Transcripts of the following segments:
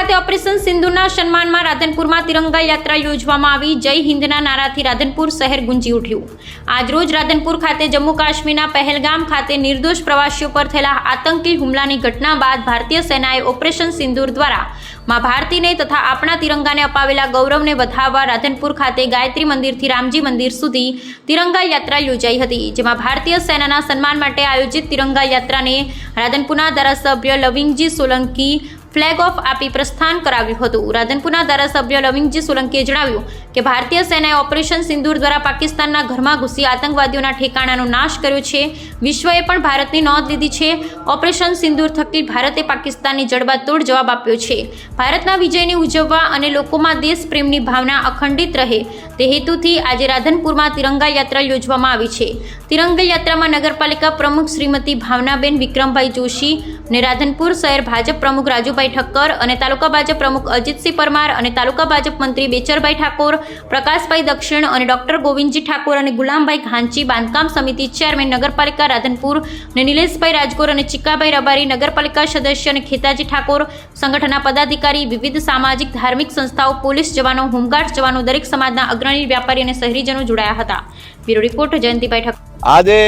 ખાતે ઓપરેશન સિંધુના સન્માનમાં રાધનપુરમાં તિરંગા યાત્રા યોજવામાં આવી. જય હિન્દના નારાથી રાધનપુર શહેર ગુંજી ઉઠ્યું. આજરોજ રાધનપુર ખાતે જમ્મુ કાશ્મીરના પહેલગામ ખાતે નિર્દોષ પ્રવાસીઓ પર થયેલા આતંકી હુમલાની ઘટના બાદ ભારતીય સેનાએ ઓપરેશન સિંદૂર દ્વારા માં ભારતીને તથા આપણા તિરંગાને અપાવેલા ગૌરવને વધાવવા રાધનપુર ખાતે ગાયત્રી મંદિરથી રામજી મંદિર સુધી તિરંગા યાત્રા યોજાઈ હતી, જેમાં ભારતીય સેનાના સન્માન માટે આયોજિત તિરંગા યાત્રાને રાધનપુરના ધારાસભ્ય લવિંગજી સોલંકી ફ્લેગ ઓફ આપી પ્રસ્થાન કરાવ્યું હતું. રાધનપુરના ધારાસભ્ય લવિંગજી સોલંકીએ જણાવ્યું કે ભારતીય સેનાએ ઓપરેશન સિંદૂર દ્વારા પાકિસ્તાનના ઘરમાં ઘૂસી આતંકવાદીઓના ઠેકાણાનો નાશ કર્યો છે. વિશ્વએ પણ ભારતની નોંધ લીધી છે. ઓપરેશન સિંદૂર થકી ભારતે પાકિસ્તાનની જડબાતોડ જવાબ આપ્યો છે. ભારતના વિજયને ઉજવવા અને લોકોમાં દેશપ્રેમની ભાવના અખંડિત રહે તે હેતુથી આજે રાધનપુરમાં તિરંગા યાત્રા યોજવામાં આવી છે. તિરંગા યાત્રામાં નગરપાલિકા પ્રમુખ શ્રીમતી ભાવનાબેન વિક્રમભાઈ જોશી અને રાધનપુર શહેર ભાજપ પ્રમુખ રાજુભાઈ ઠક્કર અને તાલુકા ભાજપ પ્રમુખ અજીતસિંહ પરમાર અને તાલુકા ભાજપ મંત્રી બેચરભાઈ ઠાકોર, પ્રકાશભાઈ દક્ષિણ અને ડોક્ટર ગોવિંદજી ઠાકોર અને ગુલામભાઈ ઘાંચી બાંધકામ સમિતિ ચેરમેન નગરપાલિકા રાધનપુર અને નિલેશભાઈ રાજગોર અને ચિક્કાભાઈ રબારી નગરપાલિકા સદસ્ય અને ખેતાજી ઠાકોર, સંગઠનના પદાધિકારી, વિવિધ સામાજિક, ધાર્મિક સંસ્થાઓ, પોલીસ જવાનો, હોમગાર્ડ જવાનો, દરેક સમાજના અગ્રણી વ્યાપારી અને શહેરીજનો જોડાયા હતા. બ્યુરો રિપોર્ટ જયંતિભાઈ ઠાકોર આજે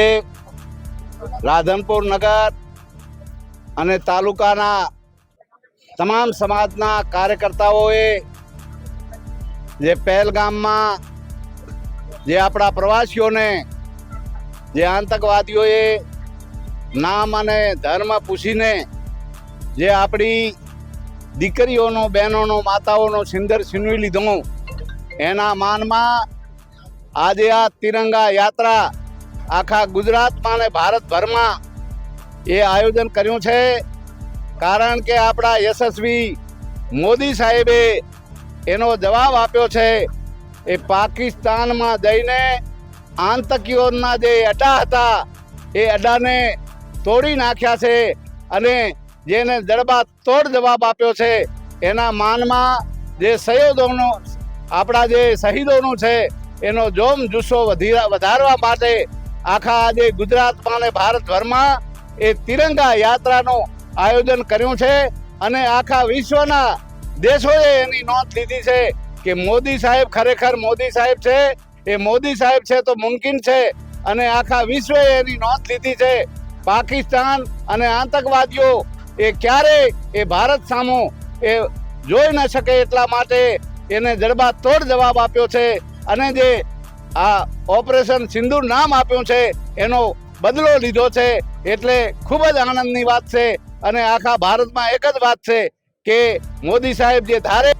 રાધનપુર નગર અને તાલુકાના તમામ સમાજના કાર્યકર્તાઓએ જે પહેલગામમાં જે આપણા પ્રવાસીઓને જે આતંકવાદીઓએ નામ અને ધર્મ પૂછીને જે આપણી દીકરીઓનો, બહેનોનો, માતાઓનો સિંદર છીનવી લીધો, એના માનમાં આજે આ તિરંગા યાત્રા આખા ગુજરાતમાં અને ભારતભરમાં એ આયોજન કર્યું છે. કારણ કે આપણા યશસ્વી મોદી સાહેબે એનો જવાબ આપ્યો છે એ પાકિસ્તાનમાં જઈને આતંકીઓના જે અડ્ડા હતા એ અડાને તોડી નાખ્યા છે અને જેને જડબા તોડ જવાબ આપ્યો છે એના માનમાં જે સહયોગોનો આપણા જે શહીદોનું છે એનો જોમ જુસ્સો વધી વધારવા માટે આખા આજે ગુજરાતમાં અને ભારતભરમાં એ તિરંગા યાત્રાનું આયોજન કર્યું છે અને આખા વિશ્વના દેશોએ એની નોંધ લીધી છે કે મોદી સાહેબ ખરેખર મોદી સાહેબ છે. એ મોદી સાહેબ છે તો મુમકિન છે અને આખા વિશ્વએ એની નોંધ લીધી છે. પાકિસ્તાન અને આતંકવાદીઓ એ ક્યારે એ ભારત સામો એ જોઈ ન શકે એટલા માટે એને જડબા તોડ જવાબ આપ્યો છે. અને જે આ ઓપરેશન સિંદૂર નામ આપ્યું છે એનો બદલો લીધો છે એટલે ખૂબ જ આનંદની વાત છે અને આખા ભારતમાં એક જ વાત છે કે મોદી સાહેબ જે ધારે